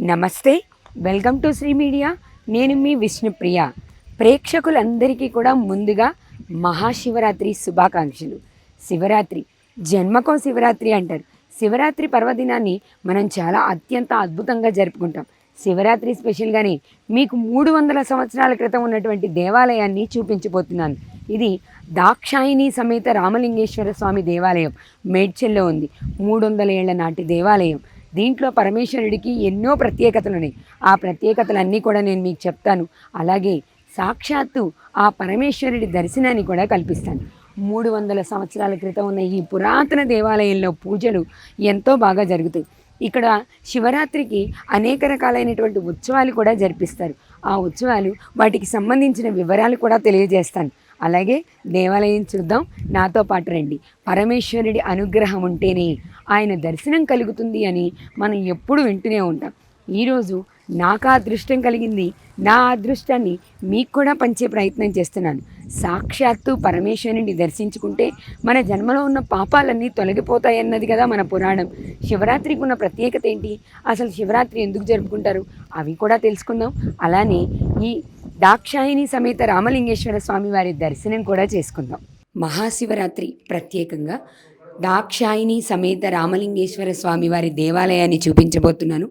నమస్తే welcome to Shri media. నేను మీ విష్ణుప్రియ. ప్రేక్షకులందరికీ కూడా ముందుగా మహాశివరాత్రి శుభాకాంక్షలు. శివరాత్రి జన్మకం శివరాత్రి అంటారు. శివరాత్రి పర్వదినాన్ని మనం చాలా అత్యంత అద్భుతంగా జరుపుకుంటాం. శివరాత్రి స్పెషల్గానే మీకు మూడు వందల సంవత్సరాల క్రితం ఉన్నటువంటి దేవాలయాన్ని చూపించబోతున్నాను. ఇది దాక్షాయిని సమేత రామలింగేశ్వర స్వామి దేవాలయం మేడ్చల్లో ఉంది. మూడు వందల ఏళ్ళ నాటి దేవాలయం. దీంట్లో పరమేశ్వరుడికి ఎన్నో ప్రత్యేకతలు ఉన్నాయి ఆ ప్రత్యేకతలన్నీ కూడా నేను మీకు చెప్తాను. అలాగే సాక్షాత్తు ఆ పరమేశ్వరుడి దర్శనాన్ని కూడా కల్పిస్తాను. మూడు వందల సంవత్సరాల క్రితం ఉన్న ఈ పురాతన దేవాలయంలో పూజలు ఎంతో బాగా జరుగుతాయి. ఇక్కడ శివరాత్రికి అనేక రకాలైనటువంటి ఉత్సవాలు కూడా జరిపిస్తారు. ఆ ఉత్సవాలు వాటికి సంబంధించిన వివరాలు కూడా తెలియజేస్తాను. అలాగే దేవాలయం చూద్దాం. నాతో పాటు రండి. పరమేశ్వరుడి అనుగ్రహం ఉంటేనే ఆయన దర్శనం కలుగుతుంది అని మనం ఎప్పుడు వింటూనే ఉంటాం. ఈరోజు నాకు అదృష్టం కలిగింది. నా అదృష్టాన్ని మీకు కూడా పంచే ప్రయత్నం చేస్తున్నాను. సాక్షాత్తు పరమేశ్వరుని దర్శించుకుంటే మన జన్మలో ఉన్న పాపాలన్నీ తొలగిపోతాయన్నది కదా మన పురాణం. శివరాత్రికి ఉన్న ప్రత్యేకత ఏంటి? అసలు శివరాత్రి ఎందుకు జరుపుకుంటారు? అవి కూడా తెలుసుకుందాం. అలానే ఈ దాక్షాయిని సమేత రామలింగేశ్వర స్వామి వారి దర్శనం కూడా చేసుకుందాం. మహాశివరాత్రి ప్రత్యేకంగా దాక్షాయిని సమేత రామలింగేశ్వర స్వామి వారి దేవాలయాన్ని చూపించబోతున్నాను.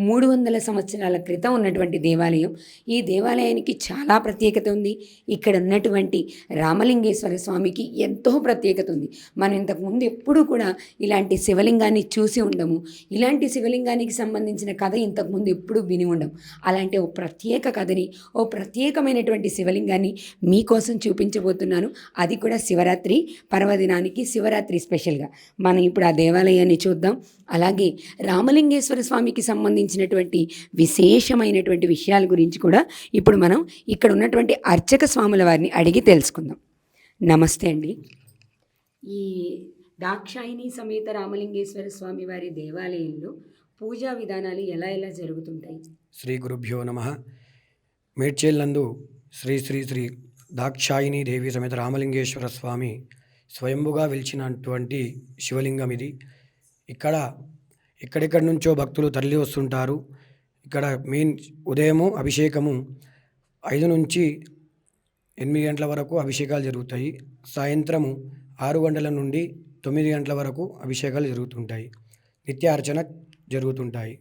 మూడు వందల సంవత్సరాల క్రితం ఉన్నటువంటి దేవాలయం. ఈ దేవాలయానికి చాలా ప్రత్యేకత ఉంది. ఇక్కడ ఉన్నటువంటి రామలింగేశ్వర స్వామికి ఎంతో ప్రత్యేకత ఉంది. మనం ఇంతకుముందు ఎప్పుడూ కూడా ఇలాంటి శివలింగాన్ని చూసి ఉండము. ఇలాంటి శివలింగానికి సంబంధించిన కథ ఇంతకుముందు ఎప్పుడూ విని ఉండము అలాంటి ఓ ప్రత్యేక కథని ఓ ప్రత్యేకమైనటువంటి శివలింగాన్ని మీకోసం చూపించబోతున్నాను. అది కూడా శివరాత్రి పర్వదినానికి శివరాత్రి స్పెషల్గా. మనం ఇప్పుడు ఆ దేవాలయాన్ని చూద్దాం. అలాగే రామలింగేశ్వర స్వామికి సంబంధించి సంబంధించినటువంటి విశేషమైనటువంటి విషయాల గురించి కూడా ఇప్పుడు మనం ఇక్కడ ఉన్నటువంటి అర్చక స్వాముల వారిని అడిగి తెలుసుకుందాం. నమస్తే అండి. ఈ దాక్షాయిని సమేత రామలింగేశ్వర స్వామి వారి దేవాలయంలో పూజా విధానాలు ఎలా ఎలా జరుగుతుంటాయి? శ్రీ గురుభ్యో నమ. మేడ్చేల్లందు శ్రీ శ్రీ శ్రీ దాక్షాయిని దేవి సమేత రామలింగేశ్వర స్వామి స్వయంభుగా వెలిచినటువంటి శివలింగం ఇది. ఇక్కడ ఎక్కడెక్కడి నుంచో భక్తులు తరలి వస్తుంటారు. ఇక్కడ మెయిన్ ఉదయము అభిషేకము ఐదు నుంచి ఎనిమిది గంటల వరకు అభిషేకాలు జరుగుతాయి. సాయంత్రము ఆరు గంటల నుండి తొమ్మిది గంటల వరకు అభిషేకాలు జరుగుతుంటాయి. నిత్య అర్చన జరుగుతుంటాయి.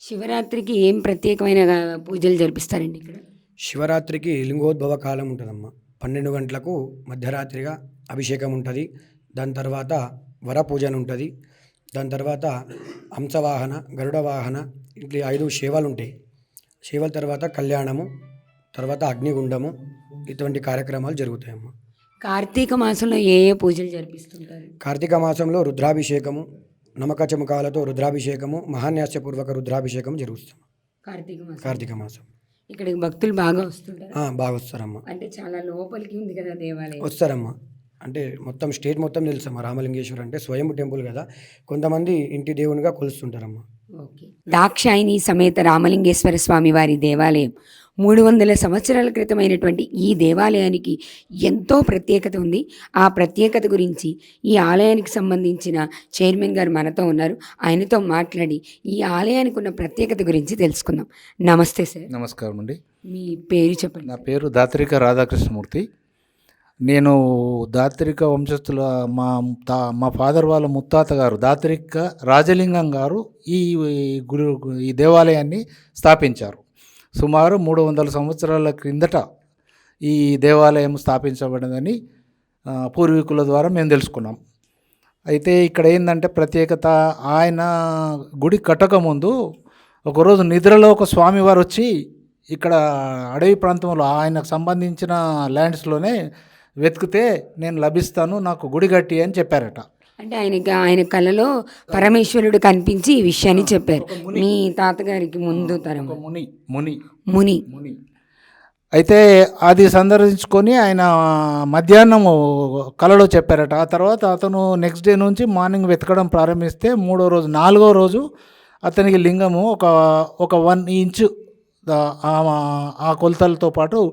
శివరాత్రికి ఏం ప్రత్యేకమైన పూజలు జరిపిస్తారండి ఇక్కడ? శివరాత్రికి లింగోద్భవ కాలం ఉంటుందమ్మా. పన్నెండు గంటలకు మధ్యరాత్రిగా అభిషేకం ఉంటుంది. దాని తర్వాత వర పూజన ఉంటుంది. దాని తర్వాత హంసవాహన గరుడ వాహన ఇట్లా ఐదు సేవలు ఉంటాయి సేవల తర్వాత కళ్యాణము తర్వాత అగ్నిగుండము ఇటువంటి కార్యక్రమాలు జరుగుతాయమ్మా. కార్తీక మాసంలో ఏ ఏ పూజలు జరిపిస్తుంటారు? కార్తీక మాసంలో రుద్రాభిషేకము నమక చమకాలతో రుద్రాభిషేకము మహాన్యాసపూర్వక రుద్రాభిషేకం జరుగుతాం కార్తీక మాసం. కార్తీక మాసం. ఇక్కడికి భక్తులు బాగా వస్తుంటారు? బాగా వస్తారమ్మా. అంటే చాలా లోపలికి ఉంది కదా దేవాలయం. వస్తారమ్మా. అంటే మొత్తం స్టేట్ మొత్తం తెలుసమ్మా రామలింగేశ్వర అంటే స్వయం టెంపుల్ కదా. కొంతమంది ఇంటి దేవునిగా కొలుస్తుంటారమ్మా. ఓకే. దాక్షాయిని సమేత రామలింగేశ్వర స్వామి వారి దేవాలయం. మూడు వందల సంవత్సరాల క్రితమైనటువంటి ఈ దేవాలయానికి ఎంతో ప్రత్యేకత ఉంది. ఆ ప్రత్యేకత గురించి ఈ ఆలయానికి సంబంధించిన చైర్మన్ గారు మనతో ఉన్నారు. ఆయనతో మాట్లాడి ఈ ఆలయానికి ఉన్న ప్రత్యేకత గురించి తెలుసుకుందాం. నమస్తే సార్. నమస్కారం అండి మీ పేరు చెప్పండి. నా పేరు దాత్రిక రాధాకృష్ణమూర్తి. నేను దాత్రిక వంశస్థుల మా తా మా ఫాదర్ వాళ్ళ ముత్తాత గారు దాత్రిక రాజలింగం గారు ఈ గురు ఈ దేవాలయాన్ని స్థాపించారు. సుమారు మూడు వందల సంవత్సరాల క్రిందట ఈ దేవాలయం స్థాపించబడిందని పూర్వీకుల ద్వారా మేము తెలుసుకున్నాం. అయితే ఇక్కడ ఏంటంటే ప్రత్యేకత ఆయన గుడి కట్టకముందు ఒకరోజు నిద్రలో ఒక స్వామివారు వచ్చి ఇక్కడ అడవి ప్రాంతంలో ఆయనకు సంబంధించిన ల్యాండ్స్లోనే వెతికితే నేను లభిస్తాను నాకు గుడి కట్టి అని చెప్పారట. అంటే ఆయనకి ఆయన కళలో పరమేశ్వరుడు కనిపించి ఈ విషయాన్ని చెప్పారు. మీ తాతగారికి ముందు తరం. ముని ముని. ముని. ముని. అయితే అది సందర్శించుకొని ఆయన మధ్యాహ్నం కలలో చెప్పారట. ఆ తర్వాత అతను నెక్స్ట్ డే నుంచి మార్నింగ్ వెతకడం ప్రారంభిస్తే మూడో రోజు నాలుగో రోజు అతనికి లింగము ఒక ఒక వన్ ఇంచు ఆ కొలతలతో పాటు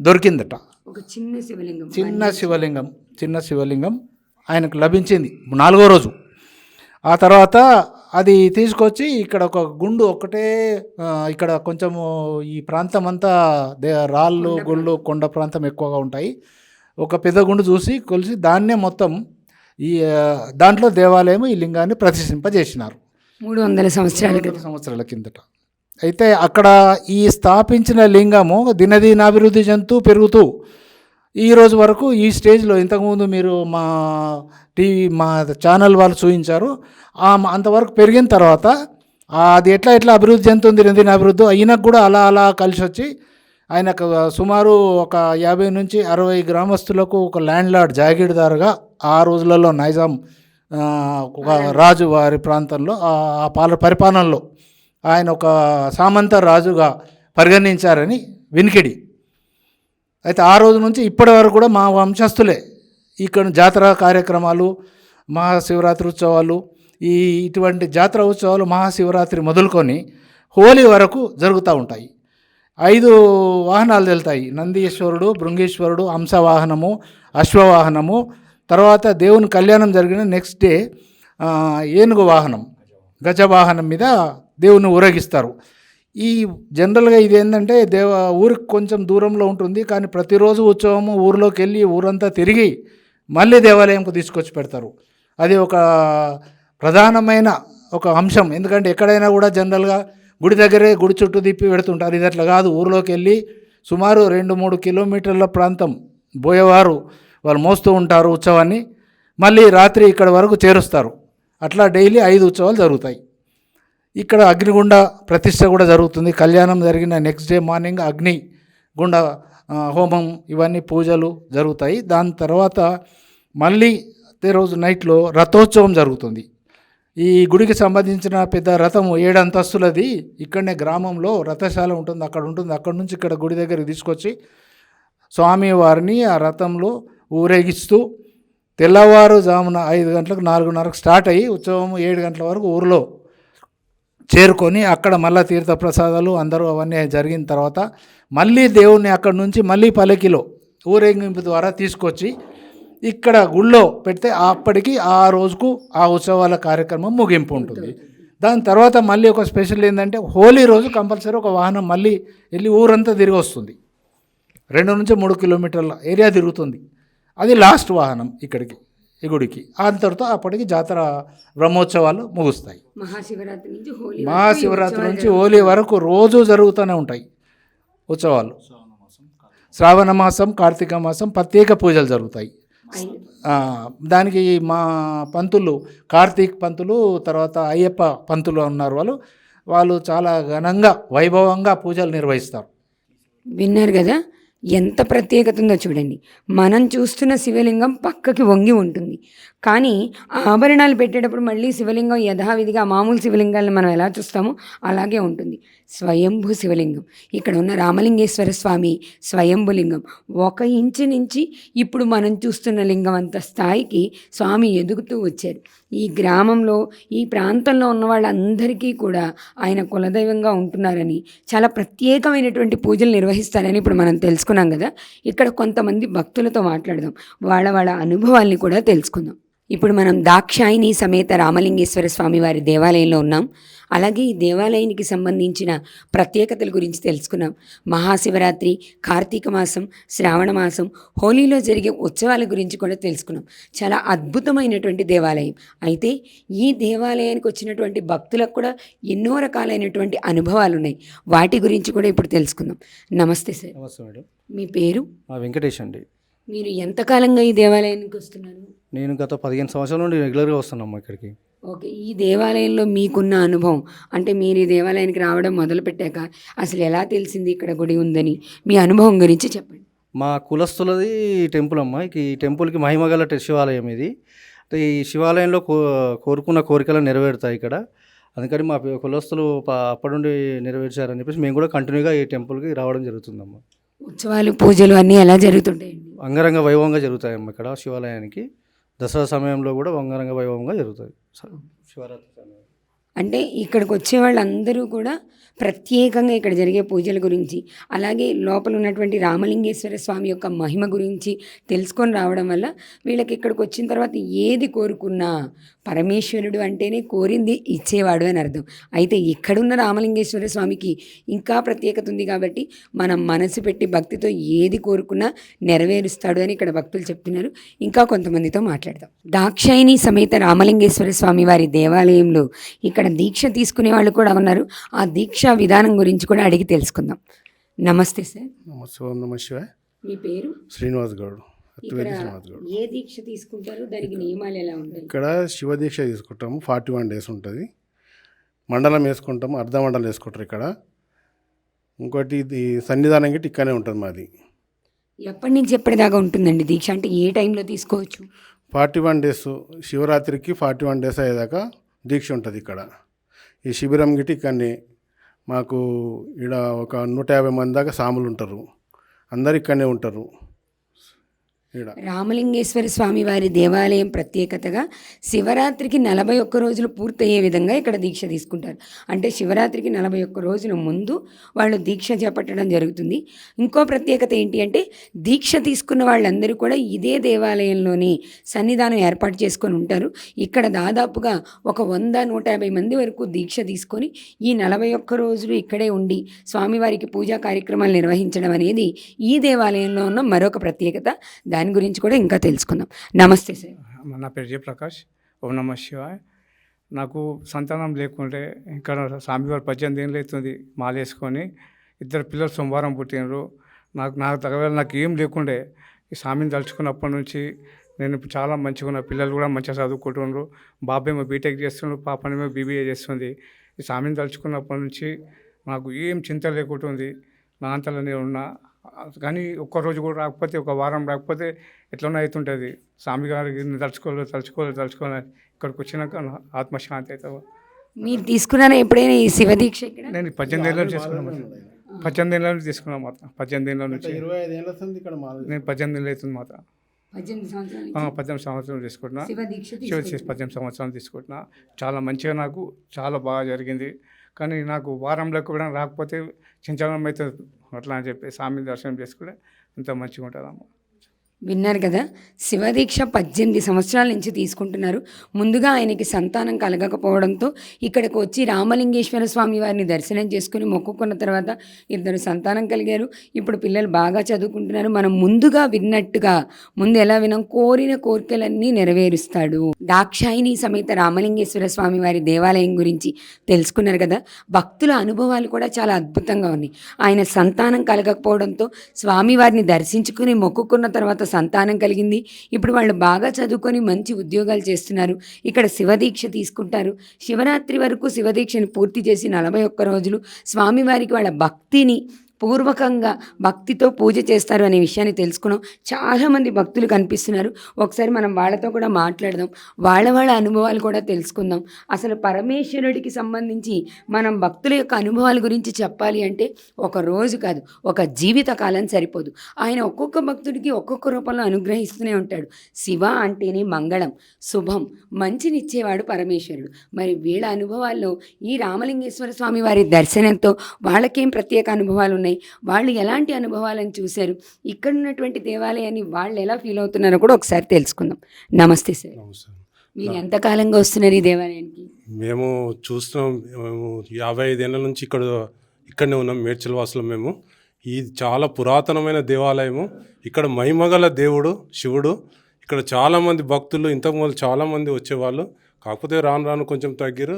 దొరికిందట. ఒక చిన్న శివలింగం చిన్న శివలింగం చిన్న శివలింగం ఆయనకు లభించింది నాలుగో రోజు. ఆ తర్వాత అది తీసుకొచ్చి ఇక్కడ ఒక గుండు ఒకటే ఇక్కడ కొంచెము ఈ ప్రాంతం అంతా దే రాళ్ళు గుళ్ళు కొండ ప్రాంతం ఎక్కువగా ఉంటాయి. ఒక పెద్ద గుండు చూసి కొలిసి దాన్నే మొత్తం ఈ దాంట్లో దేవాలయం ఈ లింగాన్ని ప్రతిష్ఠింపజేసినారు. మూడు వందల సంవత్సరాల సంవత్సరాల కిందట. అయితే అక్కడ ఈ స్థాపించిన లింగము దినదినాభివృద్ధి చెందుతూ పెరుగుతూ ఈ రోజు వరకు ఈ స్టేజ్లో ఇంతకుముందు మీరు మా టీవీ మా ఛానల్ వాళ్ళు చూపించారు. అంతవరకు పెరిగిన తర్వాత అది ఎట్లా ఎట్లా అభివృద్ధి చెందుతుంది దినదిన అభివృద్ధి ఆయనకు కూడా అలా అలా కలిసి వచ్చి ఆయనకు సుమారు ఒక యాభై నుంచి అరవై గ్రామస్తులకు ఒక ల్యాండ్ లార్డ్ జాగీర్దారుగా ఆ రోజులలో నైజాం ఒక రాజు. వారి ప్రాంతంలో ఆ పాల పరిపాలనలో ఆయన ఒక సామంత రాజుగా పరిగణించారని వినికిడి. అయితే ఆ రోజు నుంచి ఇప్పటి వరకు కూడా మా వంశస్థులే ఇక్కడ జాతర కార్యక్రమాలు మహాశివరాత్రి ఉత్సవాలు ఈ ఇటువంటి జాతర ఉత్సవాలు మహాశివరాత్రి మొదలుకొని హోలీ వరకు జరుగుతూ ఉంటాయి. ఐదు వాహనాలు వెళ్తాయి నందీశ్వరుడు భృంగేశ్వరుడు హంసవాహనము అశ్వవాహనము తర్వాత దేవుని కళ్యాణం జరిగిన నెక్స్ట్ డే ఏనుగు వాహనం గజవాహనం మీద దేవుని ఊరేగిస్తారు. ఈ జనరల్గా ఇది ఏంటంటే దేవ ఊరికి కొంచెం దూరంలో ఉంటుంది. కానీ ప్రతిరోజు ఉత్సవము ఊరిలోకి వెళ్ళి ఊరంతా తిరిగి మళ్ళీ దేవాలయంకు తీసుకొచ్చి పెడతారు. అది ఒక ప్రధానమైన ఒక అంశం. ఎందుకంటే ఎక్కడైనా కూడా జనరల్గా గుడి దగ్గరే గుడి చుట్టూ తిప్పి పెడుతుంటారు. ఇది అట్లా కాదు. ఊరిలోకి వెళ్ళి సుమారు రెండు మూడు కిలోమీటర్ల ప్రాంతం పోయేవారు వాళ్ళు మోస్తూ ఉంటారు ఉత్సవాన్ని. మళ్ళీ రాత్రి ఇక్కడ వరకు చేరుస్తారు. అట్లా డైలీ ఐదు ఉత్సవాలు జరుగుతాయి. ఇక్కడ అగ్నిగుండ ప్రతిష్ట కూడా జరుగుతుంది. కళ్యాణం జరిగిన నెక్స్ట్ డే మార్నింగ్ అగ్ని గుండ హోమం ఇవన్నీ పూజలు జరుగుతాయి. దాని తర్వాత మళ్ళీ అదే రోజు నైట్లో రథోత్సవం జరుగుతుంది. ఈ గుడికి సంబంధించిన పెద్ద రథం ఏడు అంతస్తులది. ఇక్కడనే గ్రామంలో రథశాల ఉంటుంది. అక్కడ ఉంటుంది. అక్కడ నుంచి ఇక్కడ గుడి దగ్గరికి తీసుకొచ్చి స్వామి వారిని ఆ రథంలో ఊరేగిస్తూ తెల్లవారుజామున ఐదు గంటలకు నాలుగున్నరకు స్టార్ట్ అయ్యి ఉత్సవం ఏడు గంటల వరకు ఊరిలో చేరుకొని అక్కడ మళ్ళా తీర్థ ప్రసాదాలు అందరూ అవన్నీ జరిగిన తర్వాత మళ్ళీ దేవుణ్ణి అక్కడ నుంచి మళ్ళీ పల్లకిలో ఊరేగింపు ద్వారా తీసుకొచ్చి ఇక్కడ గుళ్ళో పెడితే అప్పటికి ఆ రోజుకు ఆ ఉత్సవాల కార్యక్రమం ముగింపు ఉంటుంది. దాని తర్వాత మళ్ళీ ఒక స్పెషల్ ఏంటంటే హోలీ రోజు కంపల్సరీ ఒక వాహనం మళ్ళీ వెళ్ళి ఊరంతా తిరిగి వస్తుంది. రెండు నుంచి మూడు కిలోమీటర్ల ఏరియా తిరుగుతుంది. అది లాస్ట్ వాహనం ఇక్కడికి. ఈ గుడికి అంతటితో అప్పటికి జాతర బ్రహ్మోత్సవాలు ముగుస్తాయి. మహాశివరాత్రి నుంచి హోలీ మహాశివరాత్రి నుంచి హోలీ వరకు రోజు జరుగుతూనే ఉంటాయి ఉత్సవాలు. శ్రావణ మాసం కార్తీక మాసం ప్రత్యేక పూజలు జరుగుతాయి. దానికి మా పంతులు కార్తీక్ పంతులు తర్వాత అయ్యప్ప పంతులు ఉన్నారు వాళ్ళు. వాళ్ళు చాలా ఘనంగా వైభవంగా పూజలు నిర్వహిస్తారు. విన్నారు కదా? ఎంత ప్రత్యేకత ఉందో చూడండి. మనం చూస్తున్న శివలింగం పక్కకి వంగి ఉంటుంది. కానీ ఆభరణాలు పెట్టేటప్పుడు మళ్ళీ శివలింగం యథావిధిగా మామూలు శివలింగాలను మనం ఎలా చూస్తామో అలాగే ఉంటుంది. స్వయంభూ శివలింగం. ఇక్కడ ఉన్న రామలింగేశ్వర స్వామి స్వయంభులింగం ఒక ఇంచు నుంచి ఇప్పుడు మనం చూస్తున్న లింగం అంత స్థాయికి స్వామి ఎదుగుతూ వచ్చారు ఈ గ్రామంలో ఈ ప్రాంతంలో ఉన్న వాళ్ళందరికీ కూడా ఆయన కులదైవంగా ఉంటున్నారని చాలా ప్రత్యేకమైనటువంటి పూజలు నిర్వహిస్తారని ఇప్పుడు మనం తెలుసుకున్నాం కదా. ఇక్కడ కొంతమంది భక్తులతో మాట్లాడదాం. వాళ్ళ వాళ్ళ అనుభవాల్ని కూడా తెలుసుకుందాం. ఇప్పుడు మనం దాక్షాయిని సమేత రామలింగేశ్వర స్వామి వారి దేవాలయంలో ఉన్నాం. అలాగే ఈ దేవాలయానికి సంబంధించిన ప్రత్యేకతల గురించి తెలుసుకున్నాం. మహాశివరాత్రి కార్తీక మాసం శ్రావణ మాసం హోలీలో జరిగే ఉత్సవాల గురించి కూడా తెలుసుకున్నాం. చాలా అద్భుతమైనటువంటి దేవాలయం. అయితే ఈ దేవాలయానికి వచ్చినటువంటి భక్తులకు కూడా ఎన్నో రకాలైనటువంటి అనుభవాలు ఉన్నాయి. వాటి గురించి కూడా ఇప్పుడు తెలుసుకుందాం. నమస్తే సార్. నమస్తే మేడం. మీ పేరు? వెంకటేష్ అండి. మీరు ఎంతకాలంగా ఈ దేవాలయానికి వస్తున్నారు? నేను గత పదిహేను సంవత్సరాల నుండి రెగ్యులర్గా వస్తున్నాము ఇక్కడికి. ఓకే ఈ దేవాలయంలో మీకున్న అనుభవం అంటే మీరు ఈ దేవాలయానికి రావడం మొదలుపెట్టాక అసలు ఎలా తెలిసింది ఇక్కడ గుడి ఉందని? మీ అనుభవం గురించి చెప్పండి. మా కులస్తులది టెంపుల్ అమ్మ. ఈ టెంపుల్కి మహిమగల శివాలయం ఇది. అంటే ఈ శివాలయంలో కో కోరుకున్న కోరికలు నెరవేరుతాయి ఇక్కడ. అందుకని మా కులస్తులు అప్పటి నుండి నెరవేర్చారని చెప్పేసి మేము కూడా కంటిన్యూగా ఈ టెంపుల్కి రావడం జరుగుతుందమ్మ. ఉత్సవాలు పూజలు అన్నీ ఎలా జరుగుతుంటాయండి? అంగరంగ వైభవంగా జరుగుతాయమ్మ ఇక్కడ శివాలయానికి. దసరా సమయంలో కూడా అంగరంగ వైభవంగా జరుగుతాయి. స- శివరాత్రి సమయం అంటే ఇక్కడికి వచ్చే వాళ్ళందరూ కూడా ప్రత్యేకంగా ఇక్కడ జరిగే పూజల గురించి అలాగే లోపల ఉన్నటువంటి రామలింగేశ్వర స్వామి యొక్క మహిమ గురించి తెలుసుకొని రావడం వల్ల వీళ్ళకి ఇక్కడికి వచ్చిన తర్వాత ఏది కోరుకున్నా పరమేశ్వరుడు అంటేనే కోరింది ఇచ్చేవాడు అని అర్థం. అయితే ఇక్కడున్న రామలింగేశ్వర స్వామికి ఇంకా ప్రత్యేకత ఉంది కాబట్టి మనం మనసు పెట్టి భక్తితో ఏది కోరుకున్నా నెరవేరుస్తాడు అని ఇక్కడ భక్తులు చెప్తున్నారు. ఇంకా కొంతమందితో మాట్లాడదాం. దాక్షాయిని సమేత రామలింగేశ్వర స్వామి వారి దేవాలయంలో ఇక్కడ దీక్ష తీసుకునే వాళ్ళు కూడా ఉన్నారు. ఆ దీక్ష విధానం గురించి కూడా అడిగి తెలుసుకుందాం. నమస్తే సార్. నమస్తే మీ పేరు? శ్రీనివాస్ గౌడ్ ఏ దీక్ష తీసుకుంటారు? దానికి నియమాలు ఎలా ఉంటాయి? ఇక్కడ శివ దీక్ష తీసుకుంటాము. ఫార్టీ వన్ డేస్ ఉంటుంది. మండలం వేసుకుంటాము. అర్ధ మండలం వేసుకుంటారు ఇక్కడ. ఇంకోటి ఇది సన్నిధానం గిట్ట ఇక్కడనే ఉంటుంది మాది. ఎప్పటి నుంచి ఎప్పటిదాకా ఉంటుందండి దీక్ష? అంటే ఏ టైంలో తీసుకోవచ్చు? ఫార్టీ వన్ డేస్ శివరాత్రికి ఫార్టీ వన్ డేస్ అయ్యేదాకా దీక్ష ఉంటుంది ఇక్కడ. ఈ శిబిరం గిట్ట ఇక్కడనే మాకు ఈడ ఒక నూట యాభై మంది దాకా సాములు ఉంటారు. అందరు ఇక్కడనే ఉంటారు. రామలింగేశ్వర స్వామి వారి దేవాలయం ప్రత్యేకతగా శివరాత్రికి నలభై ఒక్క రోజులు పూర్తయ్యే విధంగా ఇక్కడ దీక్ష తీసుకుంటారు. అంటే శివరాత్రికి నలభై ఒక్క రోజుల ముందు వాళ్ళు దీక్ష చేపట్టడం జరుగుతుంది. ఇంకో ప్రత్యేకత ఏంటి అంటే దీక్ష తీసుకున్న వాళ్ళందరూ కూడా ఇదే దేవాలయంలోనే సన్నిధానం ఏర్పాటు చేసుకొని ఉంటారు. ఇక్కడ దాదాపుగా ఒక వంద నూట యాభై మంది వరకు దీక్ష తీసుకొని ఈ నలభై ఒక్క రోజులు ఇక్కడే ఉండి స్వామివారికి పూజా కార్యక్రమాలు నిర్వహించడం అనేది ఈ దేవాలయంలో ఉన్న మరొక ప్రత్యేకత. దాని గురించి కూడా ఇంకా తెలుసుకుందాం. నమస్తే సార్. నా పేరు జయప్రకాష్ ఓం నమ శివాయ్. నాకు సంతానం లేకుంటే ఇంకా స్వామివారి పద్దెనిమిది ఏళ్ళు అవుతుంది మాలేసుకొని ఇద్దరు పిల్లలు సోమవారం పుట్టినరు నాకు నాకు తగవేళ నాకు ఏం లేకుండే ఈ స్వామిని తలుచుకున్నప్పటి నుంచి నేను చాలా మంచిగా ఉన్న పిల్లలు కూడా మంచిగా చదువుకుంటున్నారు బాబేమో బీటెక్ చేస్తున్నారు పాపనేమో బీబీఏ చేస్తుంది. ఈ స్వామిని తలుచుకున్నప్పటి నుంచి నాకు ఏం చింత లేకుంటుంది. నా అంతలో నేను ఉన్నా. కానీ ఒక్కరోజు కూడా రాకపోతే ఒక వారం రాకపోతే ఎట్లనో అవుతుంటుంది స్వామి గారికి తలుచుకోలేదు తలుచుకోలేదు తలుచుకోలేదు ఇక్కడికి వచ్చినాక నా ఆత్మశాంతి అవుతుంది మీరు తీసుకున్నారా ఎప్పుడైనా ఈ శివ దీక్ష ఇక్కడ? నేను పద్దెనిమిది ఏళ్ళ నుంచి తీసుకున్నాను పద్దెనిమిది ఏళ్ళ నుంచి తీసుకున్నాను మాత్రం పద్దెనిమిది ఏళ్ళ నుంచి. ఇరవై ఐదు ఏళ్ళ సంది ఇక్కడ మాల నేను పద్దెనిమిది ఏళ్ళు అవుతుంది మాత్రం పద్దెనిమిది సంవత్సరాల తీసుకుంటున్నా. శివ పద్దెనిమిది సంవత్సరాలు తీసుకుంటున్నా. చాలా మంచిగా నాకు చాలా బాగా జరిగింది. కానీ నాకు వారంలో కూడా రాకపోతే చించడం అవుతుంది అట్లా అని చెప్పి స్వామి దర్శనం చేసుకుంటే అంత మంచిగా ఉంటుందమ్మ విన్నారు కదా? శివదీక్ష పద్దెనిమిది సంవత్సరాల నుంచి తీసుకుంటున్నారు. ముందుగా ఆయనకి సంతానం కలగకపోవడంతో ఇక్కడికి వచ్చి రామలింగేశ్వర స్వామి వారిని దర్శనం చేసుకుని మొక్కుకున్న తర్వాత ఇద్దరు సంతానం కలిగారు. ఇప్పుడు పిల్లలు బాగా చదువుకుంటున్నారు. మనం ముందుగా విన్నట్టుగా ముందు ఎలా వినాం కోరిన కోరికలన్నీ నెరవేరుస్తాడు. దాక్షాయిని సమేత రామలింగేశ్వర స్వామి వారి దేవాలయం గురించి తెలుసుకున్నారు కదా? భక్తుల అనుభవాలు కూడా చాలా అద్భుతంగా ఉన్నాయి. ఆయన సంతానం కలగకపోవడంతో స్వామివారిని దర్శించుకుని మొక్కుకున్న తర్వాత సంతానం కలిగింది. ఇప్పుడు వాళ్ళు బాగా చదువుకొని మంచి ఉద్యోగాలు చేస్తున్నారు. ఇక్కడ శివదీక్ష తీసుకుంటారు. శివరాత్రి వరకు శివదీక్షను పూర్తి చేసి నలభై ఒక్క రోజులు స్వామివారికి వాళ్ళ భక్తిని పూర్వకంగా భక్తితో పూజ చేస్తారు అనే విషయాన్ని తెలుసుకున్నాం. చాలామంది భక్తులు కనిపిస్తున్నారు. ఒకసారి మనం వాళ్ళతో కూడా మాట్లాడదాం. వాళ్ళ వాళ్ళ అనుభవాలు కూడా తెలుసుకుందాం. అసలు పరమేశ్వరుడికి సంబంధించి మనం భక్తుల యొక్క అనుభవాల గురించి చెప్పాలి అంటే ఒక రోజు కాదు ఒక జీవిత కాలం సరిపోదు. ఆయన ఒక్కొక్క భక్తుడికి ఒక్కొక్క రూపంలో అనుగ్రహిస్తూనే ఉంటాడు. శివ అంటేనే మంగళం శుభం మంచినిచ్చేవాడు పరమేశ్వరుడు. మరి వీళ్ళ అనుభవాల్లో ఈ రామలింగేశ్వర స్వామి వారి దర్శనంతో వాళ్ళకేం ప్రత్యేక అనుభవాలు ఉన్నాయి? వాళ్ళు ఎలాంటి అనుభవాలను చూశారు? ఇక్కడ ఉన్నటువంటి దేవాలయాన్ని వాళ్ళు ఎలా ఫీల్ అవుతున్నారో కూడా ఒకసారి తెలుసుకుందాం. నమస్తే సార్. మీరు ఎంతకాలంగా వస్తున్నారు ఈ దేవాలయానికి? మేము చూస్తున్నాం మేము యాభై ఐదేళ్ళ నుంచి ఇక్కడ ఇక్కడనే ఉన్నాం మేడ్చల్ వాసులు మేము. ఇది చాలా పురాతనమైన దేవాలయము. ఇక్కడ మహిమగల దేవుడు శివుడు. ఇక్కడ చాలామంది భక్తులు ఇంతకుముందు చాలామంది వచ్చేవాళ్ళు. కాకపోతే రాను రాను కొంచెం తగ్గిరు.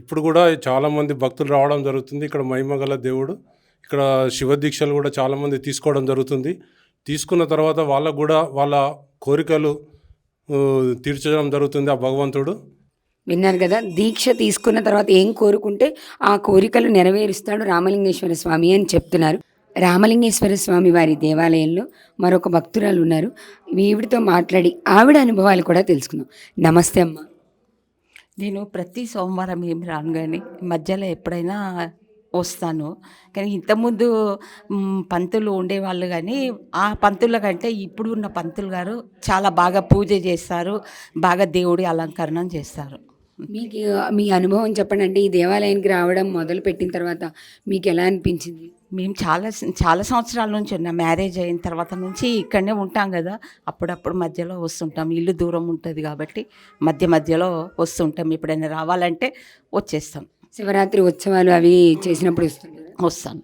ఇప్పుడు కూడా చాలామంది భక్తులు రావడం జరుగుతుంది. ఇక్కడ మహిమగల దేవుడు. ఇక్కడ శివ దీక్షలు కూడా చాలామంది తీసుకోవడం జరుగుతుంది. తీసుకున్న తర్వాత వాళ్ళకు కూడా వాళ్ళ కోరికలు తీర్చడం జరుగుతుంది ఆ భగవంతుడు. విన్నారు కదా దీక్ష తీసుకున్న తర్వాత ఏం కోరుకుంటే ఆ కోరికలు నెరవేరుస్తాడు రామలింగేశ్వర స్వామి అని చెప్తున్నారు. రామలింగేశ్వర స్వామి వారి దేవాలయంలో మరొక భక్తురాలు ఉన్నారు. ఈవిడితో మాట్లాడి ఆవిడ అనుభవాలు కూడా తెలుసుకుందాం. నమస్తే అమ్మ. నేను ప్రతి సోమవారం ఏం రాను కానీ మధ్యలో ఎప్పుడైనా వస్తాను. కానీ ఇంతకుముందు పంతులు ఉండేవాళ్ళు కానీ ఆ పంతుల కంటే ఇప్పుడు ఉన్న పంతులు గారు చాలా బాగా పూజ చేస్తారు బాగా దేవుడి అలంకరణ చేస్తారు. మీకు మీ అనుభవం చెప్పండి అంటే ఈ దేవాలయానికి రావడం మొదలు పెట్టిన తర్వాత మీకు ఎలా అనిపించింది? మేము చాలా చాలా సంవత్సరాల నుంచి ఉన్నాం మ్యారేజ్ అయిన తర్వాత నుంచి ఇక్కడనే ఉంటాం కదా. అప్పుడప్పుడు మధ్యలో వస్తుంటాం. ఇల్లు దూరం ఉంటుంది కాబట్టి మధ్య మధ్యలో వస్తుంటాం. ఎప్పుడైనా రావాలంటే వచ్చేస్తాం. శివరాత్రి ఉత్సవాలు అవి చేసినప్పుడు వస్తుంటారు వస్తాను.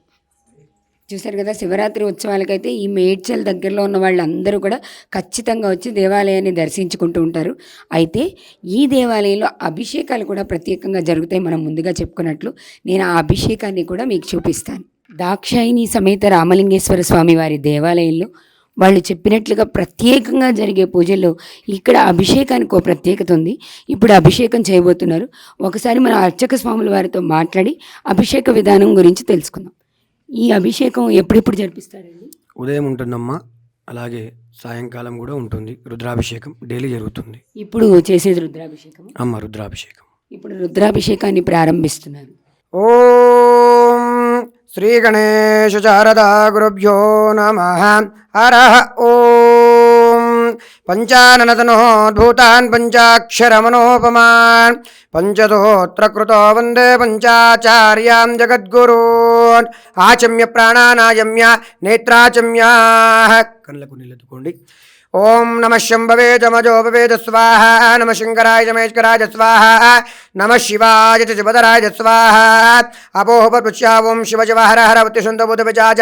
చూశారు కదా శివరాత్రి ఉత్సవాలకైతే ఈ మేడ్చల్ దగ్గరలో ఉన్న వాళ్ళందరూ కూడా ఖచ్చితంగా వచ్చి దేవాలయాన్ని దర్శించుకుంటూ ఉంటారు. అయితే ఈ దేవాలయంలో అభిషేకాలు కూడా ప్రత్యేకంగా జరుగుతాయి మనం ముందుగా చెప్పుకున్నట్లు. నేను ఆ అభిషేకాన్ని కూడా మీకు చూపిస్తాను. దాక్షాయిని సమేత రామలింగేశ్వర స్వామి వారి దేవాలయంలో వాళ్ళు చెప్పినట్లుగా ప్రత్యేకంగా జరిగే పూజల్లో ఇక్కడ అభిషేకానికి ఒక ప్రత్యేకత ఉంది. ఇప్పుడు అభిషేకం చేయబోతున్నారు. ఒకసారి మన అర్చక స్వాముల వారితో మాట్లాడి అభిషేక విధానం గురించి తెలుసుకుందాం. ఈ అభిషేకం ఎప్పుడెప్పుడు జరిపిస్తారండి? ఉదయం ఉంటుందమ్మా అలాగే సాయంకాలం కూడా ఉంటుంది. రుద్రాభిషేకం డైలీ జరుగుతుంది. ఇప్పుడు చేసేది రుద్రాభిషేకం? అమ్మ రుద్రాభిషేకం. ఇప్పుడు రుద్రాభిషేకాన్ని ప్రారంభిస్తున్నారు. ఓం శ్రీ గణేశ శారదా గురుభ్యో నమ. హర ఓం. పంచాననతనోద్భూతాన్ పంచాక్షరమనోపమాన్. పంచదోత్రకృతో వందే పంచాచార్యాం జగద్గురూన్. ఆచమ్య ప్రాణానాయమ్య నేత్రాచమ్యా. కళ్ళకు నిలెత్తుకోండి ఓం నమ శంభవే జమజో స్వాహ నమ శంకరాయ జమేశ్వరాయ స్వాహ నమ శివాయ చ శివధరాయ స్వాహ అపోహపృష్యా ఓం శివ శివ హర హర వత్తిషంతబుధ విజాజ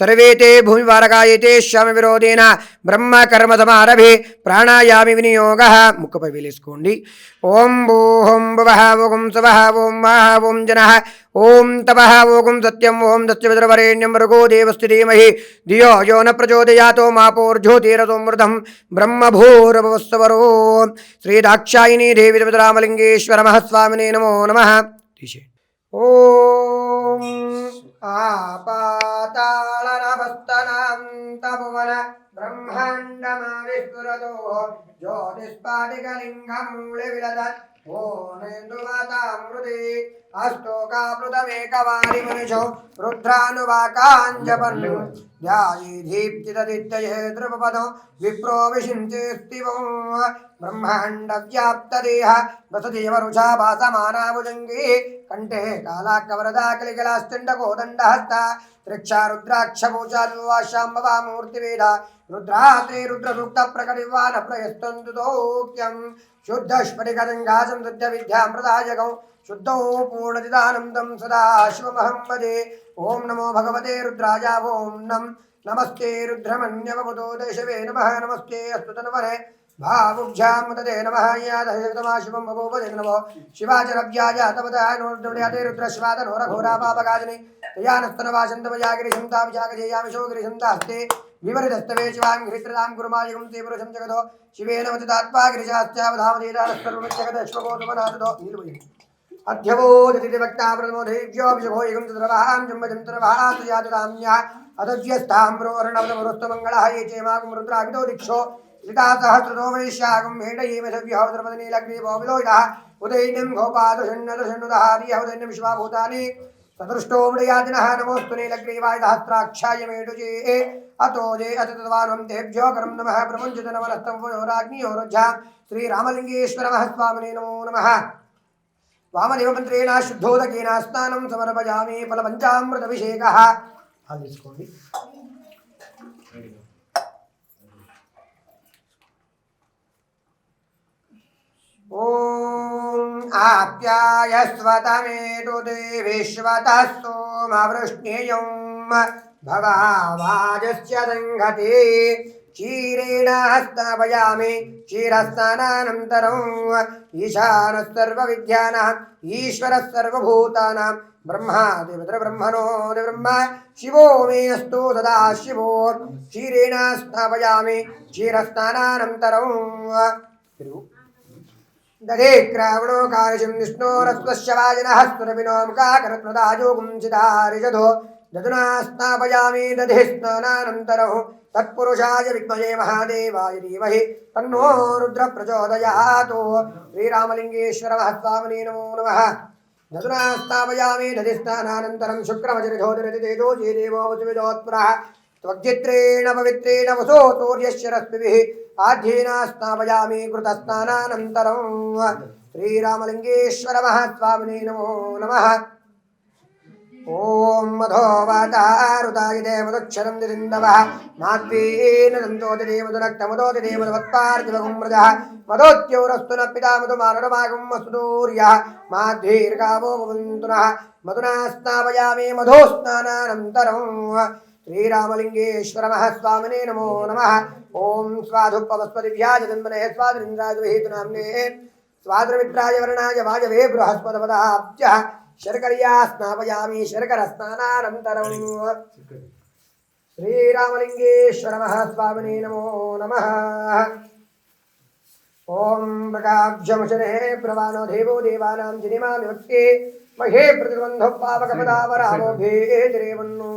సర్వే భూమి వారకాయతే శ్యామ విరోధేన బ్రహ్మ కర్మ సమారభి ప్రాణాయామి వినియోగ. ముక్కపై వేలేసుకోండి. ఓం భూహం భువః ఓం సవః ఓం మహ ఓం జన. ఓం తపః ఓం సత్యం ఓం దస్యవిద్రవరేణ్యం మృగో దేవస్తి ధీమహి ధియో యో న ప్రచోదయాతో మాపోర్జ్యోతిరసోమృతం బ్రహ్మభూరభవస్వరో శ్రీదాక్షాయిని దేవి రామలింగేశ్వర మహస్వామినే నమో నమ ఓం ఆపాతాళనభస్తనాంతభువన బ్రహ్మాండమావిష్కురతో జ్యోతిస్పాటికలింగం విలదత్ ఓనేందుమాతామృతి అష్టోకామృతమేకవారి మనిషో రుద్రానువాకాంజపన్ ధ్యాయే దీప్తిదదిత్యయే విప్రో విషించేస్తివం బ్రహ్మాండ వ్యాప్తదేహ వసదేవరుషా భాసమానాభుజంగే కంఠే కాలాకవరదా కలికలాస్తిండకోదండహస్త త్రిక్షా రుద్రాక్ష భూషాలువాశాంబవా మూర్తివేద రుద్రాత్రే రుద్రసూక్త ప్రకటివాన ప్రయస్తందుదోక్యం శుద్ధ స్ఫటికదంగాసం శుద్ధ విద్యామృతాయకం శుద్ధౌ పూర్ణజిదానందం సదాశివమహమ్మదే ఓం నమో భగవతే రుద్రాయ ఓం నం నమస్తే రుద్రమన్యవముదో దశవే నమ నమస్తే అస్తు भावुभ्यामुदते नमः यादशतमाशिवं भगोपदे नमो शिवाचरभ्याय तपदानुते रुद्रश्वादनोरघोरापापगादिनि तयानस्तनवाचन्तमयागिरिशन्ताभिजागजेयामिशोगिरिशन्तास्ते विवरितस्तवे शिवां घृत्रतां गुरुमायुगं ते पुरुषं जगतो शिवेन वचतात्मागिरिशास्त्यावधामदेदानस्तर्वगोतमनाथतो अध्यवोदिति वक्ताप्रमोदेभ्योऽभिषभो युगं तद्रवाहां जम्बजं तद्रवाहा तुयातुराम्या अदव्यस्ताम्रोर्णवतमरुस्तमङ्गलः ये चेमाकुं रुद्राभितो दिक्षो జితాసహస్రతో వైశ్యాగం హేడయేమ సవ్యావతరపదనీలగ్రీవో విలోయ ఉదైన్యం గోపాదృషణ్ణదృషణ్ణుదహార్య ఉదైన్యం విశ్వాభూతాని సదృష్టో విడయాదిన నమోస్తు నీలగ్రీవాయ సహస్రాక్షాయమేడుజే అతో జే అత తద్వానం తేభ్యో కరం నమ ప్రముంచిత నమనస్తోరాజ్ఞోరోజ శ్రీరామలింగేశ్వర మహస్వామిని నమో నమ వామనివ మంత్రేణ శుద్ధోదకేన స్నానం సమర్పయామి ఫలపంచామృతభిషేక తీసుకోండి ॐ आप्यायस्वतमेतु देविश्वतः भवावाजस्य सङ्घते क्षीरेण हस्तभयामि ईशानः सर्वविद्यानाम् ईश्वरः सर्वभूतानां ब्रह्म शिवो मे अस्तु सदा शिवो क्षीरेण स्थापयामि क्षीरस्नानानन्तरम् दधे क्रावणो कार्यशं विष्णोरस्वस्य वाजिनः सुरभिनोमुखाकरत्नदाजोगुं चिदारिजधो दधुना स्नापयामि दधे स्नानानन्तरं तत्पुरुषाय विद्महे महादेवाय धीमहि तन्नो रुद्र प्रचोदयात् श्रीरामलिङ्गेश्वरमः स्वामिने नमो नमः दधुना स्थापयामि नदिस्नानानन्तरं शुक्रमजनिधोदरतितेजो जे देवो वसुविदोत्पुरः त्वग्जित्रेण पवित्रेण वसो सूर्यस्य रश्मिभिः ఆధ్యేనాస్నావయామి కృత స్నానానంతరం శ్రీరామలింగేశ్వర మహాస్వామిని నమో నమ ఓం మధోవాతారుతాయ దేవదుక్షరం దిరిందవ మాధ్వీన సంతోతి దేవదునక్తమదోతి దేవదవత్పార్థివగుమృజ మదోద్యౌరస్తున పితామతు మానరమాగం మసుదూర్య మాధ్వీర్గావో భవంతున మధునా స్నాపయామి మధోస్నానంతరం స్నానానంతరం శ్రీరామలింగేశ్వర మహాస్వామినే నమో నమ ఓం స్వాధుపవస్పతిభ్యాజ జన్మనే స్వాధురింద్రాజుహేతునామ్నే స్వాద్రమిత్రాయ వర్ణాయ వాజవే బృహస్పతపదాబ్జ శర్కర్యా స్నాపయామి శర్కర స్నానానంతరం శ్రీరామలింగేశ్వర మహాస్వామినే నమో నమ ఓం ప్రకాబ్జమశనే ప్రవాణో దేవో దేవానాం జనిమా విభక్తి మహే ప్రతిబంధ పావకపదావరామో భేదిరేవన్నో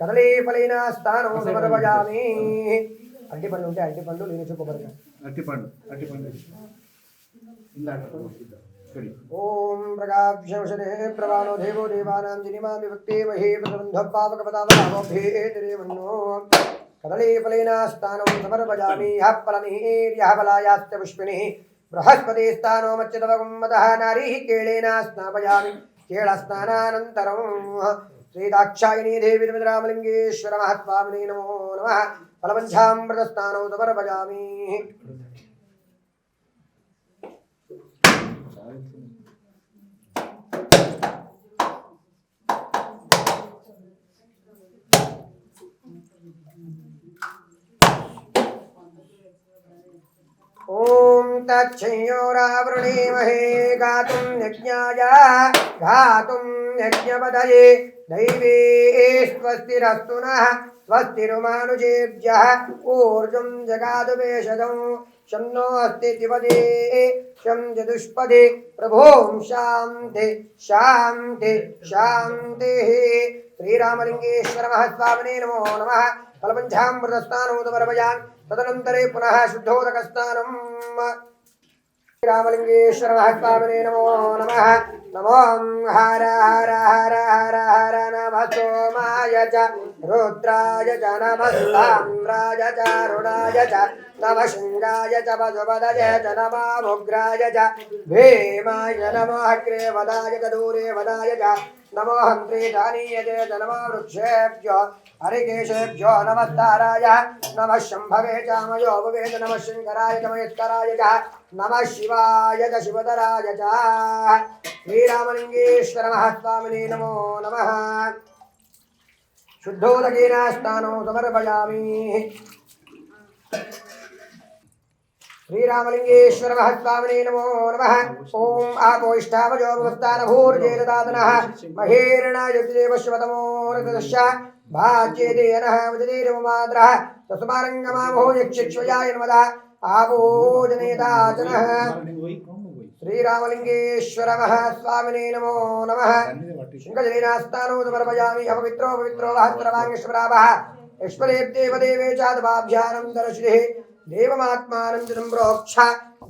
కదలీ ఫలైన స్థానం సమర్పయామి అరటి పండు ఉంటే అరటి పండు లేని చూపబడతాను అట్టిపండు అట్టిపండు ఓం ప్రకాభ్యంశనే ప్రవాణో దేవో దేవానాం జనిమా విభక్తి మహే ప్రతిబంధ పావకపదావరామో భేదిరేవన్నో కదలీఫలేన స్థానం సమర్పయామి హ ఫలమిహీర్యః ఫలాయాస్త పుష్పిణి బృహస్పతి స్థానో మచ్చదవగం మదః నారీः కేళేన స్నాపయామి కేళస్నానానంతరం శ్రీదాక్షాయణీ దేవి రామలింగేశ్వర మహత్వామిని నమో నమః. ఫలపంచామృతస్థానో సమర్పయామి ॐ तच्छयोरावृणीमहे गातुं यज्ञाय, गातुं यज्ञपदये दैवे स्वस्तिरस्तु नः, स्वस्तिरुमानुजेभ्यः, ऊर्जं जगादुपेशदं शं नो अस्ति द्विपदे शं चतुष्पदे प्रभों शान्ति शान्ति, शान्तिः। श्रीरामलिङ्गेश्वर महस्वामिने नमो नमः। तदनन्तरे पुनः शुद्धोदकस्नानम्। रामलिङ्गेश्वर महत्पावने नमो नमः। नमो हर हर हर हर हर नमः सोमाय च। रुद्राय च नमः ताम्राय च, रुणाय च नमः शृङ्गाय च पशुपदय च नमः च। भीमाय नमः अग्रे वदाय च दूरे वदाय च। नमो हन्त्रे दानीयते च, नमः वृक्षेभ्यो। हरिकेशेभ्यो नमस्ताराय। नमः शम्भवे च मयोभवे च नमः शङ्कराय च च। नमः शिवाय च शिवधराय च। श्रीरामलिङ्गेश्वर महास्वामिने नमो नमः। शुद्धोदकेन स्नानो समर्पयामि श्रीरामलिङ्गेश्वर महस्वामिने नमो नमः। ॐ आपोष्ठावजो भवस्तानभूर्जेददातनः महेर्णायुतिदेव शिवतमो रतदश्च భాచ్యేతి యనః విజనీరమమాద్రः తస్మారంగమామో యక్షిక్ష్మయాయ నమద ఆవోజనేతాచనః శ్రీరామలింగేశ్వర మహాస్వామినే నమో నమ శృంగజలీనాస్థానో సమర్పయామి అపవిత్రో పవిత్రో వహస్రవాంగేశ్వరావః యశ్వరేబ్దేవదేవే చాదవాభ్యానం దర్శిః దేవమాత్మానందనం ప్రోక్ష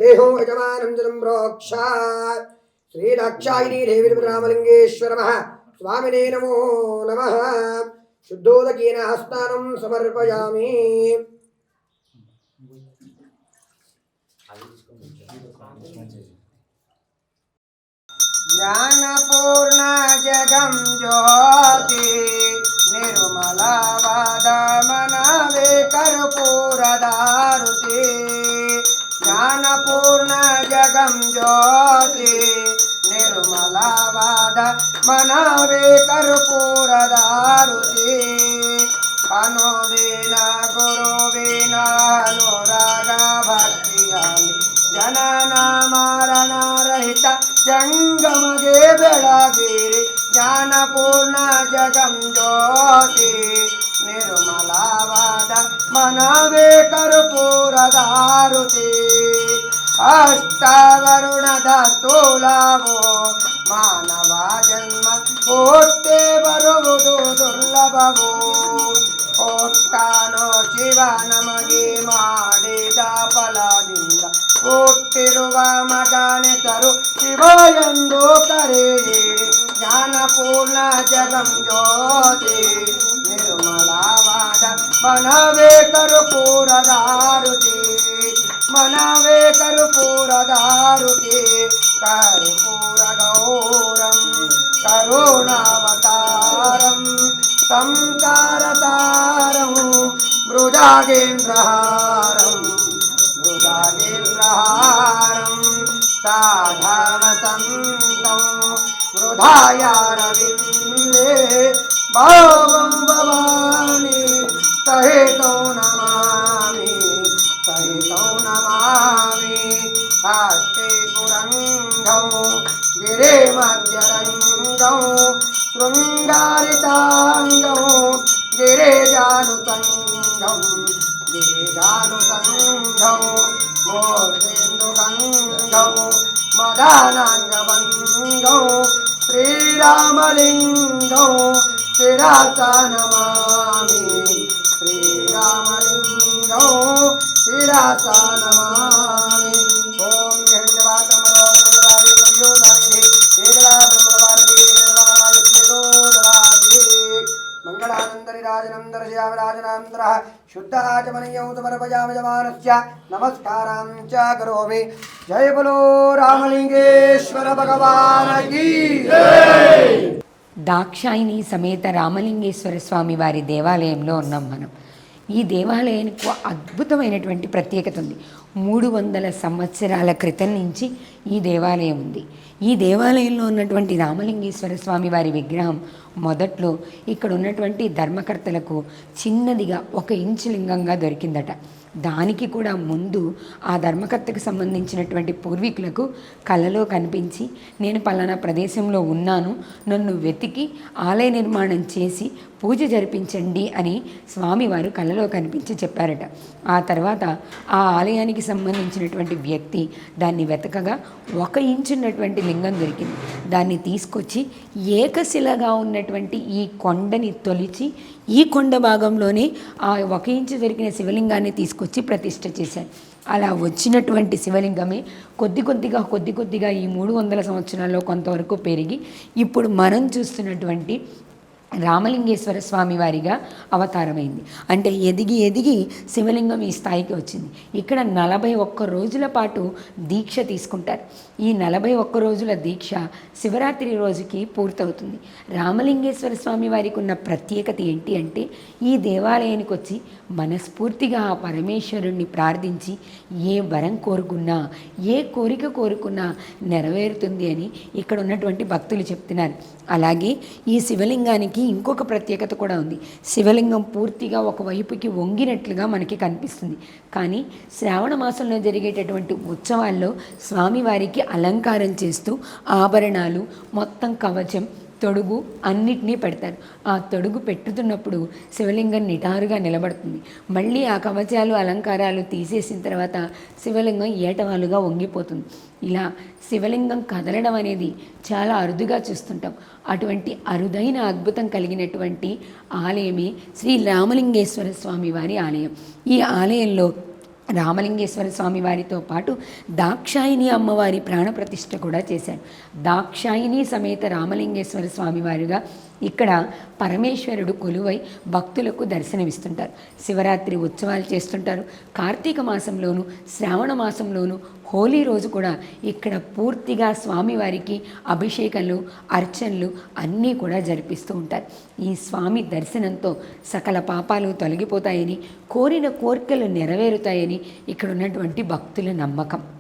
దేహో యజమానందనం ప్రోక్ష శ్రీదాక్షాయిని దేవి రామలింగేశ్వర స్వామినే నమో నమ శుద్ధోదకీన స్నానం సమర్పయామి జ్ఞానపూర్ణ జగం జ్యోతి నిర్మలవాద మనవే కర్పూరదారుతి ज्ञानपूर्ण जगम ज्योति निर्मलावाद मनावे कर्पूर दारुति अनुदीन गुरु विना अनुराग भक्ति ಜನನ ಮರಣ ರಹಿತ ಜಂಗಮಗೆ ಬೆಳಗಿರಿ ಜ್ಞಾನಪೂರ್ಣ ಜಗಂ ಜ್ಯೋತಿ. ನಿರ್ಮಲವಾದ ಮನವೇ ಕರ್ಪೂರದಾರುತಿ ಅಷ್ಟವರುಣದ ತೋಲವೋ ಮಾನವ ಜನ್ಮ ಓಟ್ಟೆ ಬರುವುದು ದುರ್ಲಭವೋ. ಒಟ್ಟಾನೋ ಶಿವ ನಮಗೆ ಮಾಡಿದ ಫಲದಿಂದ ಹುಟ್ಟಿರುವ ಮಗನೆಸರು ಶಿವ ಎಂದು ಕರೆಯಿರಿ ಜ್ಞಾನಪೂರ್ಣ ಜಗಂ ಜ್ಯೋತಿ ನಿರ್ಮಲವಾದ ಮನವೇ ಕರುಪೂರದಾರುತಿ ಮನವೇ ಕರು ಕರುಪೂರ ಗೌರಂ ಕರುಣಾವತಾರಂ ಸಂಕಾರತಾ मृजागेन्द्रहारं। मृजागेन्द्रहारं। मृजागेन्द्रहारं साधवसन्तं मृधायारविन्दे भावं भवामि। सहितो नमामि। सहि ी हास्ते पुरन्धौ गिरे मध्यरङ्गारिताङ्गरे दारुतन्धौ గిరిజానుతంగం మూర్తిందుగంగం మదానాంగభంగం శ్రీరామలింగం శిరస నమామి శ్రీరామలింగం శిరస నమామి ఓం మంగళానందరి రాజనం దర్శయామి రాజనాంతర శుద్ధాచమనీయం సమర్పయామి జమానస్య నమస్కారం చ కరోమి జయ బలో రామలింగేశ్వర భగవాన్ కీ దాక్షాయిని సమేత రామలింగేశ్వర స్వామి వారి దేవాలయంలో ఉన్నాం మనం ఈ దేవాలయానికి ఒక అద్భుతమైనటువంటి ప్రత్యేకత ఉంది. మూడు వందల సంవత్సరాల క్రితం నుంచి ఈ దేవాలయం ఉంది. ఈ దేవాలయంలో ఉన్నటువంటి రామలింగేశ్వర స్వామి వారి విగ్రహం మొదట్లో ఇక్కడ ఉన్నటువంటి ధర్మకర్తలకు చిన్నదిగా ఒక ఇంచు లింగంగా దొరికిందట. దానికి కూడా ముందు ఆ ధర్మకర్తకు సంబంధించినటువంటి పూర్వీకులకు కలలో కనిపించి నేను పలానా ప్రదేశంలో ఉన్నాను నన్ను వెతికి ఆలయ నిర్మాణం చేసి పూజ జరిపించండి అని స్వామివారు కలలో కనిపించి చెప్పారట. ఆ తర్వాత ఆ ఆలయానికి సంబంధించినటువంటి వ్యక్తి దాన్ని వెతకగా ఒక ఇంచున్నటువంటి లింగం దొరికింది. దాన్ని తీసుకొచ్చి ఏకశిలగా ఉన్నటువంటి ఈ కొండని తొలిచి ఈ కొండ భాగంలోనే ఆ ఒక ఇంచు దొరికిన శివలింగాన్ని తీసుకొచ్చి ప్రతిష్ట చేశారు. అలా వచ్చినటువంటి శివలింగమే కొద్ది కొద్దిగా కొద్ది కొద్దిగా ఈ మూడు వందల సంవత్సరాల్లో కొంతవరకు పెరిగి ఇప్పుడు మనం చూస్తున్నటువంటి రామలింగేశ్వర స్వామి వారిగా అవతారమైంది. అంటే ఎదిగి ఎదిగి శివలింగం ఈ స్థాయికి వచ్చింది. ఇక్కడ నలభై ఒక్క రోజుల పాటు దీక్ష తీసుకుంటారు. ఈ నలభై ఒక్క రోజుల దీక్ష శివరాత్రి రోజుకి పూర్తవుతుంది. రామలింగేశ్వర స్వామి వారికి ఉన్న ప్రత్యేకత ఏంటి అంటే ఈ దేవాలయానికి వచ్చి మనస్ఫూర్తిగా ఆ పరమేశ్వరుణ్ణి ప్రార్థించి ఏ వరం కోరుకున్నా ఏ కోరిక కోరుకున్నా నెరవేరుతుంది అని ఇక్కడ ఉన్నటువంటి భక్తులు చెప్తున్నారు. అలాగే ఈ శివలింగానికి ఇంకొక ప్రత్యేకత కూడా ఉంది. శివలింగం పూర్తిగా ఒకవైపుకి వంగినట్లుగా మనకి కనిపిస్తుంది. కానీ శ్రావణ మాసంలో జరిగేటటువంటి ఉత్సవాల్లో స్వామివారికి అలంకారం చేస్తూ ఆభరణాలు మొత్తం కవచం తొడుగు అన్నిటినీ పెడతారు. ఆ తొడుగు పెట్టుతున్నప్పుడు శివలింగం నిటారుగా నిలబడుతుంది. మళ్ళీ ఆ కవచాలు అలంకారాలు తీసేసిన తర్వాత శివలింగం ఏటవాలుగా వంగిపోతుంది. ఇలా శివలింగం కదలడం అనేది చాలా అరుదుగా చూస్తుంటాం. అటువంటి అరుదైన అద్భుతం కలిగినటువంటి ఆలయమే శ్రీ రామలింగేశ్వర స్వామి వారి ఆలయం. ఈ ఆలయంలో రామలింగేశ్వర స్వామి వారితో పాటు దాక్షాయిని అమ్మవారి ప్రాణప్రతిష్ఠ కూడా చేశాడు దాక్షాయిని సమేత రామలింగేశ్వర స్వామి వారిగా ఇక్కడ పరమేశ్వరుడు కొలువై భక్తులకు దర్శనమిస్తుంటారు. శివరాత్రి ఉత్సవాలు చేస్తుంటారు. కార్తీక మాసంలోను శ్రావణ మాసంలోను హోలీ రోజు కూడా ఇక్కడ పూర్తిగా స్వామివారికి అభిషేకాలు అర్చనలు అన్నీ కూడా జరిపిస్తూ ఉంటారు. ఈ స్వామి దర్శనంతో సకల పాపాలు తొలగిపోతాయని కోరిన కోరికలు నెరవేరుతాయని ఇక్కడ ఉన్నటువంటి భక్తుల నమ్మకం.